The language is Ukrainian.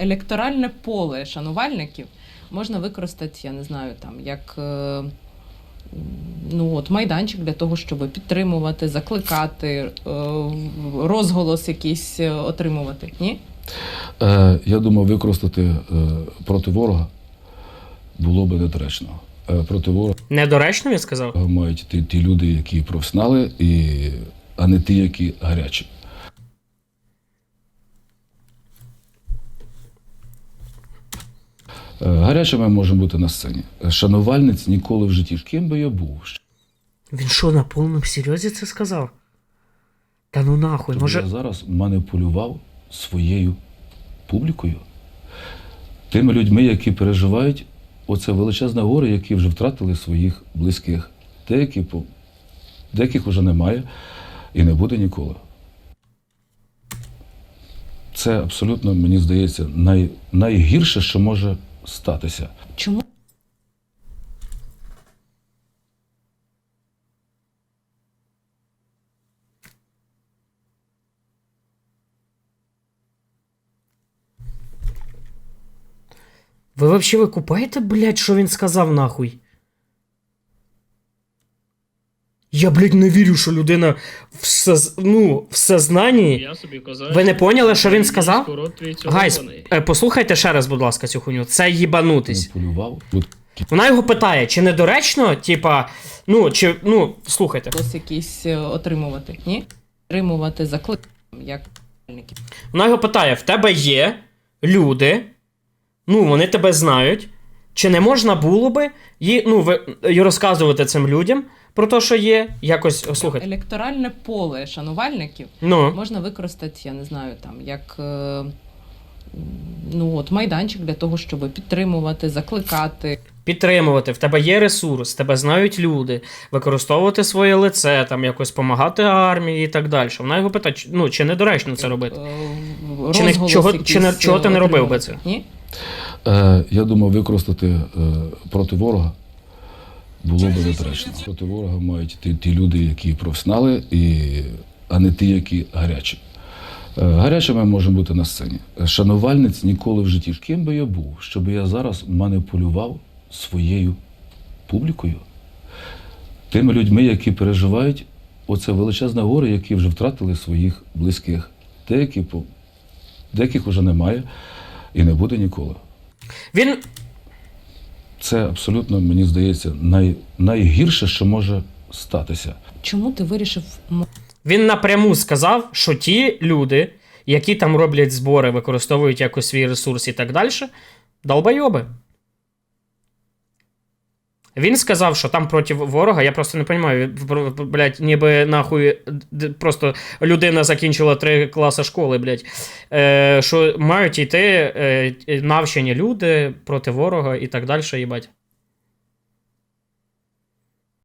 електоральне поле шанувальників можна використати, я не знаю, там як е, ну, от, майданчик для того, щоб підтримувати, закликати, е, розголос якийсь е, отримувати. Ні? Я думав, використати проти ворога було би недоречно. Проти ворога Недоречно він сказав? мають ті, ті люди, які професіонали, і, а не ті, які гарячі. Е, Гарячими можемо бути на сцені. Шанувальниць ніколи в житті. Ким би я був? Він що, на повному серйозі це сказав? Та ну нахуй, Щоб може. я зараз маніпулював своєю публікою, тими людьми, які переживають оце величезне горе, які вже втратили своїх близьких. Деякі, по- деяких вже немає і не буде ніколи. Це абсолютно, мені здається, най, найгірше, що може статися. Чому Ви вообще ви купаєте, блядь, що він сказав нахуй? Я, блядь, не вірю, що людина в, соз... ну, в сознанні. Я собі казав, Ви не поняли, що він сказав? Гайс, е, послухайте ще раз, будь ласка, цю хуйню. Це їбанутись. Вона його питає, чи недоречно, типа, ну, чи, ну, слухайте. розголос якийсь е, отримувати? Ні? Отримувати, закликати, як шанувальників. Вона його питає: в тебе є люди, ну, вони тебе знають. Чи не можна було би їй, ну, ви, й розказувати цим людям про те, що є, якось о, слухайте. Електоральне поле шанувальників Ну, можна використати, я не знаю, там як е, ну, от, майданчик для того, щоб підтримувати, закликати. підтримувати, в тебе є ресурс, тебе знають люди, використовувати своє лице, там якось допомагати армії і так далі. Вона його питає, чи- ну, чи недоречно це робити? е, Чи не- чого- чи не- чого ти не е, робив би це? Ні? Е, я думав, використати е, проти ворога було б недоречно. Проти ворога мають ті, ті люди, які професіонали, і, а не ті, які гарячі. Е, гарячими можемо бути на сцені. Шанувальниць ніколи в житті. Ким би я був, щоб я зараз маніпулював своєю публікою, тими людьми, які переживають оце величезне горе, які вже втратили своїх близьких. Деякі, деяких вже немає і не буде ніколи. Він Це абсолютно, мені здається, най, найгірше, що може статися. Чому ти вирішив Він напряму сказав, що ті люди, які там роблять збори, використовують якось свій ресурс і так далі, долбойоби. Він сказав, що там проти ворога, я просто не розумію, блядь, ніби нахуй просто людина закінчила три класи школи, блядь, е, що мають йти е, навчені люди проти ворога і так далі, їбать.